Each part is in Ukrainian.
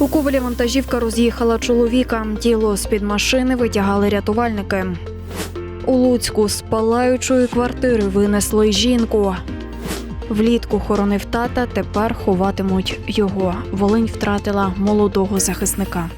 У Ковалі вантажівка роз'їхала чоловіка. Тіло з-під машини витягали рятувальники. У Луцьку з палаючої квартири винесли жінку. Влітку хоронив тата, тепер ховатимуть його. Волинь втратила молодого захисника.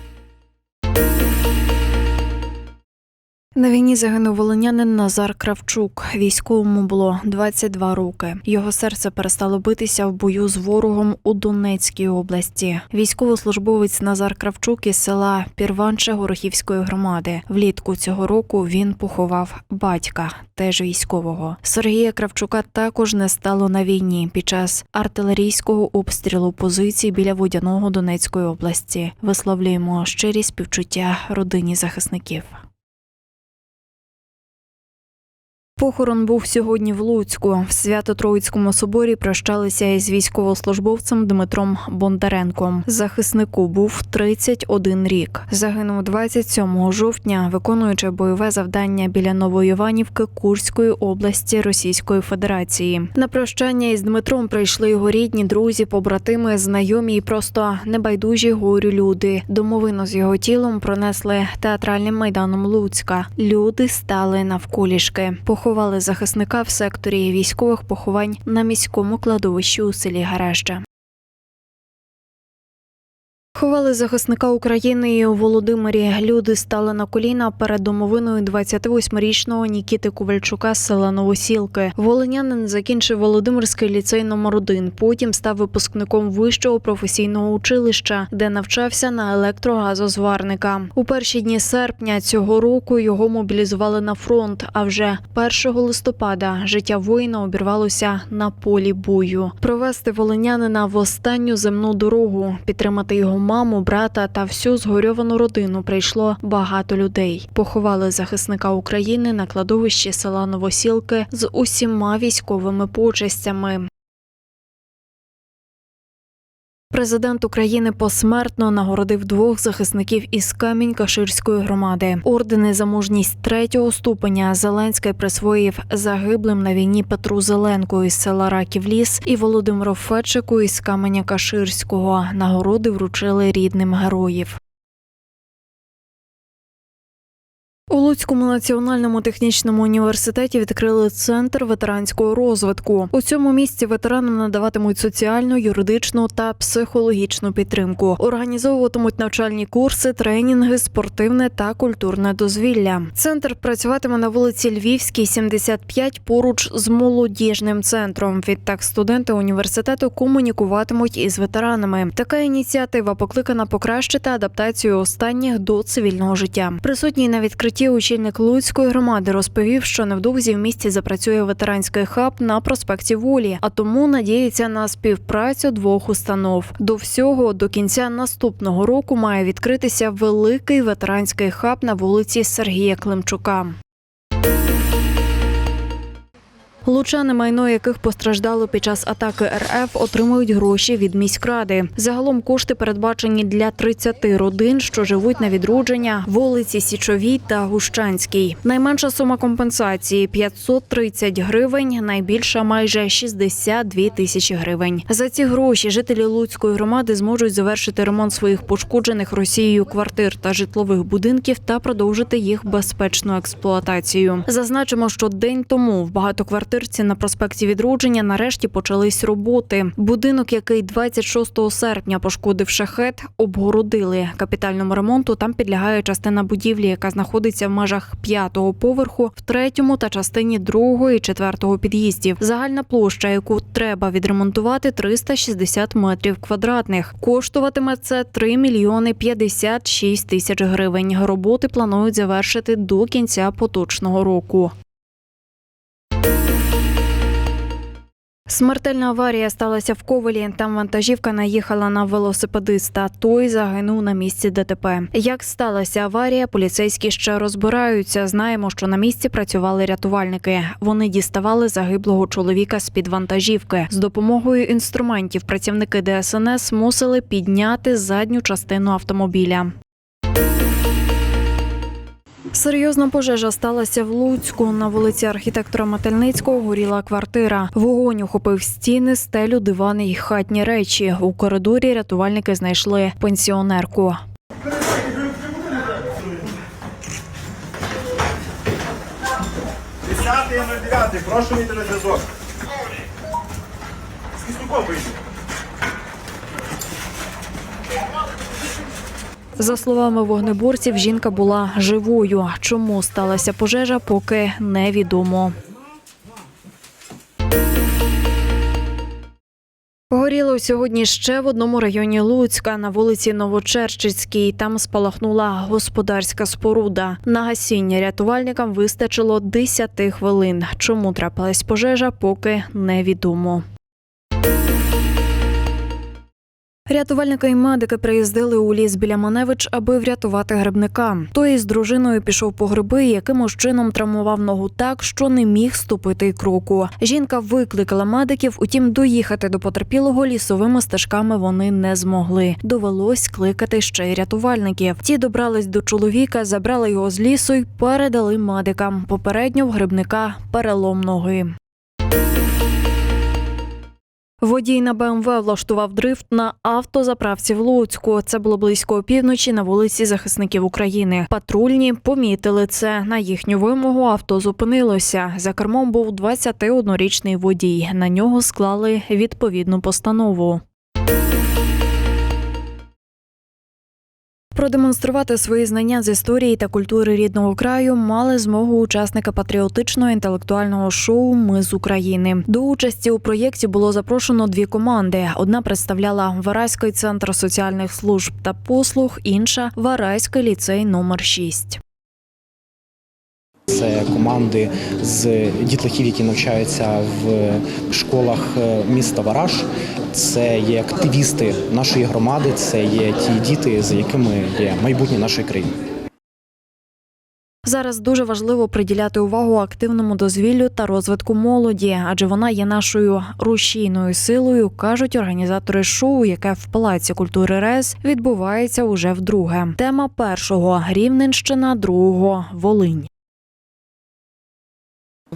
На війні загинув волинянин Назар Кравчук. Військовому було 22 роки. Його серце перестало битися в бою з ворогом у Донецькій області. Військовослужбовець Назар Кравчук із села Пірванче Горохівської громади. Влітку цього року він поховав батька, теж військового. Сергія Кравчука також не стало на війні під час артилерійського обстрілу позицій біля водяного Донецької області. Висловлюємо щирі співчуття родині захисників. Похорон був сьогодні в Луцьку. В Свято-Троїцькому соборі прощалися із військовослужбовцем Дмитром Бондаренком. Захиснику був 31 рік. Загинув 27 жовтня, виконуючи бойове завдання біля Новоіванівки Курської області Російської Федерації. На прощання із Дмитром прийшли його рідні, друзі, побратими, знайомі і просто небайдужі горю люди. Домовину з його тілом пронесли театральним майданом Луцька. Люди стали навколішки. Поховали захисника в секторі військових поховань на міському кладовищі у селі Гареща. Ховали захисника України у Володимирі. Люди стали на коліна перед домовиною 28-річного Нікіти Ковальчука з села Новосілки. Волинянин закінчив Володимирський ліцей номер 1 Потім став випускником вищого професійного училища, де навчався на електрогазозварника. У перші дні серпня цього року його мобілізували на фронт. А вже 1 листопада життя воїна обірвалося на полі бою. Провести волинянина в останню земну дорогу, підтримати його маму, брата та всю згорьовану родину прийшло багато людей. Поховали захисника України на кладовищі села Новосілки з усіма військовими почестями. Президент України посмертно нагородив двох захисників із Камінь-Каширської громади. Ордени за мужність третього ступеня Зеленський присвоїв загиблим на війні Петру Зеленку із села Раків-Ліс і Володимиру Фечику із Каменя Каширського. Нагороди вручили рідним героїв. У Луцькому національному технічному університеті відкрили центр ветеранського розвитку. У цьому місці ветеранам надаватимуть соціальну, юридичну та психологічну підтримку. Організовуватимуть навчальні курси, тренінги, спортивне та культурне дозвілля. Центр працюватиме на вулиці Львівській, 75, поруч з молодіжним центром. Відтак студенти університету комунікуватимуть із ветеранами. Така ініціатива покликана покращити адаптацію останніх до цивільного життя. Присутній на відкритті очільник Луцької громади розповів, що невдовзі в місті запрацює ветеранський хаб на проспекті Волі, а тому надіється на співпрацю двох установ. До всього до кінця наступного року має відкритися великий ветеранський хаб на вулиці Сергія Климчука. Лучани, майно яких постраждало під час атаки РФ, отримують гроші від міськради. Загалом кошти передбачені для 30 родин, що живуть на відродження вулиці Січовій та Гущанській. Найменша сума компенсації 530 гривень, найбільша майже 62 тисячі гривень. За ці гроші жителі Луцької громади зможуть завершити ремонт своїх пошкоджених Росією квартир та житлових будинків та продовжити їх безпечну експлуатацію. Зазначимо, що день тому в багатоквартирці на проспекті Відродження нарешті почались роботи. Будинок, який 26 серпня пошкодив шахет, обгородили. Капітальному ремонту там підлягає частина будівлі, яка знаходиться в межах п'ятого поверху, в третьому та частині другого і четвертого під'їздів. Загальна площа, яку треба відремонтувати, 360 метрів квадратних. Коштуватиме це 3 мільйони 56 тисяч гривень. Роботи планують завершити до кінця поточного року. Смертельна аварія сталася в Ковелі. Там вантажівка наїхала на велосипедиста. Той загинув на місці ДТП. Як сталася аварія, поліцейські ще розбираються. Знаємо, що на місці працювали рятувальники. Вони діставали загиблого чоловіка з під вантажівки. З допомогою інструментів працівники ДСНС мусили підняти задню частину автомобіля. Серйозна пожежа сталася в Луцьку. На вулиці архітектора Мательницького горіла квартира. Вогонь охопив стіни, стелю, дивани й хатні речі. У коридорі рятувальники знайшли пенсіонерку. Десятий прошу мій телезв'язок. З За словами вогнеборців, жінка була живою. Чому сталася пожежа, поки невідомо. Горіло сьогодні ще в одному районі Луцька на вулиці Новочерчицькій. Там спалахнула господарська споруда. На гасіння рятувальникам вистачило 10 хвилин. Чому трапилась пожежа, поки невідомо. Рятувальники і медики приїздили у ліс біля Маневич, аби врятувати грибника. Той із дружиною пішов по гриби, якимось чином травмував ногу так, що не міг ступити й кроку. Жінка викликала медиків, утім, доїхати до потерпілого лісовими стежками вони не змогли. Довелось кликати ще й рятувальників. Ті добрались до чоловіка, забрали його з лісу й передали медикам. Попередньо в грибника перелом ноги. Водій на БМВ влаштував дрифт на автозаправці в Луцьку. Це було близько опівночі на вулиці захисників України. Патрульні помітили це. На їхню вимогу авто зупинилося. За кермом був 21-річний водій. На нього склали відповідну постанову. Продемонструвати свої знання з історії та культури рідного краю мали змогу учасника патріотичного інтелектуального шоу Ми з України. До участі у проєкті було запрошено дві команди. Одна представляла Вараський центр соціальних служб та послуг, інша Вараський ліцей номер 6. Це команди з дітлахів, які навчаються в школах е, міста Вараж. Це є активісти нашої громади, це є ті діти, за якими є майбутнє нашої країни. Зараз дуже важливо приділяти увагу активному дозвіллю та розвитку молоді, адже вона є нашою рушійною силою, кажуть організатори шоу, яке в Палаці культури РЕС відбувається уже вдруге. Тема першого Рівненщина, другого Волинь.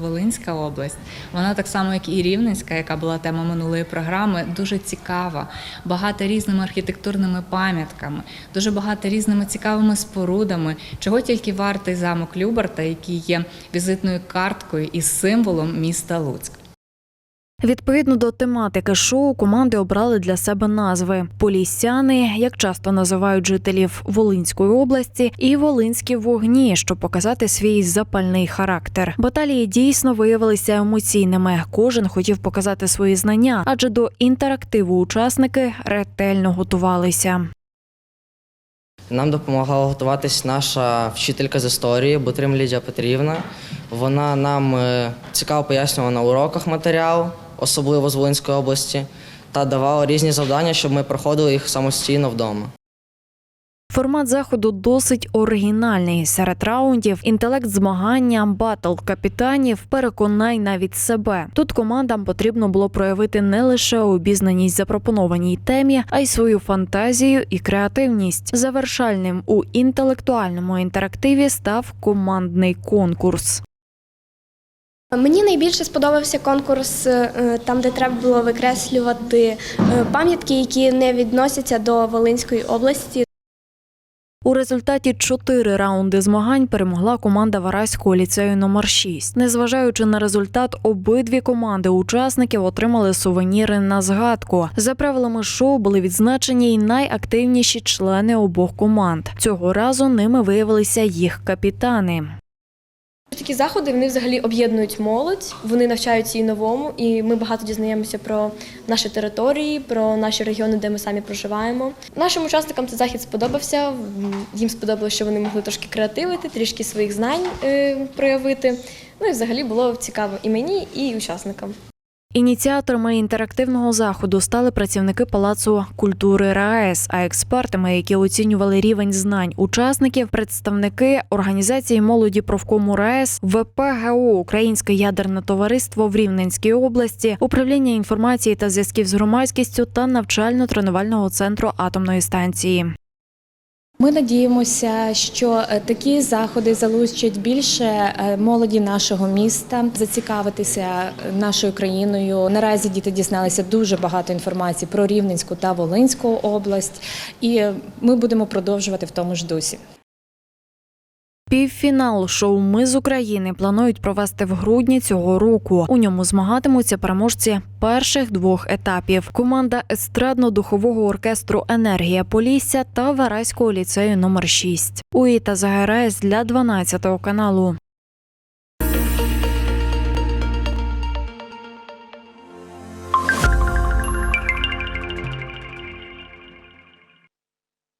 Волинська область, вона так само, як і Рівненська, яка була тема минулої програми, дуже цікава, багата різними архітектурними пам'ятками, дуже багато різними цікавими спорудами, чого тільки вартий замок Любарта, який є візитною карткою і символом міста Луцьк. Відповідно до тематики шоу, команди обрали для себе назви Полісяни, як часто називають жителів Волинської області, і Волинські вогні, щоб показати свій запальний характер. Баталії дійсно виявилися емоційними. Кожен хотів показати свої знання, адже до інтерактиву учасники ретельно готувалися. Нам допомагала готуватись наша вчителька з історії Бутрим Лідія Петрівна. Вона нам е, цікаво пояснювала на уроках матеріал, особливо з Волинської області, та давала різні завдання, щоб ми проходили їх самостійно вдома. Формат заходу досить оригінальний. Серед раундів інтелект змагання, батл капітанів, переконай навіть себе. Тут командам потрібно було проявити не лише обізнаність запропонованій темі, а й свою фантазію і креативність. Завершальним у інтелектуальному інтерактиві став командний конкурс. Мені найбільше сподобався конкурс е, там, де треба було викреслювати е, пам'ятки, які не відносяться до Волинської області. У результаті чотири раунди змагань перемогла команда Вараського ліцею номер 6 Незважаючи на результат, обидві команди учасників отримали сувеніри на згадку. За правилами шоу були відзначені й найактивніші члени обох команд. Цього разу ними виявилися їх капітани. Такі заходи вони взагалі об'єднують молодь, вони навчаються і новому, і ми багато дізнаємося про наші території, про наші регіони, де ми самі проживаємо. Нашим учасникам цей захід сподобався. Їм сподобалося, що вони могли трошки креативити, трішки своїх знань е, проявити. Ну і взагалі було цікаво і мені, і учасникам. Ініціаторами інтерактивного заходу стали працівники Палацу культури РаЕС, а експертами, які оцінювали рівень знань учасників, представники організації молоді профкому РаЕС, ВПГУ Українське ядерне товариство в Рівненській області, управління інформації та зв'язків з громадськістю та навчально-тренувального центру атомної станції. Ми надіємося, що е, такі заходи залучать більше е, молоді нашого міста зацікавитися е, нашою країною. Наразі діти дізналися дуже багато інформації про Рівненську та Волинську область, і ми будемо продовжувати в тому ж дусі. Півфінал шоу Ми з України планують провести в грудні цього року. У ньому змагатимуться переможці перших двох етапів. Команда естрадно-духового оркестру Енергія Полісся та Вараського ліцею номер 6 Уїта Загараєс для 12 каналу.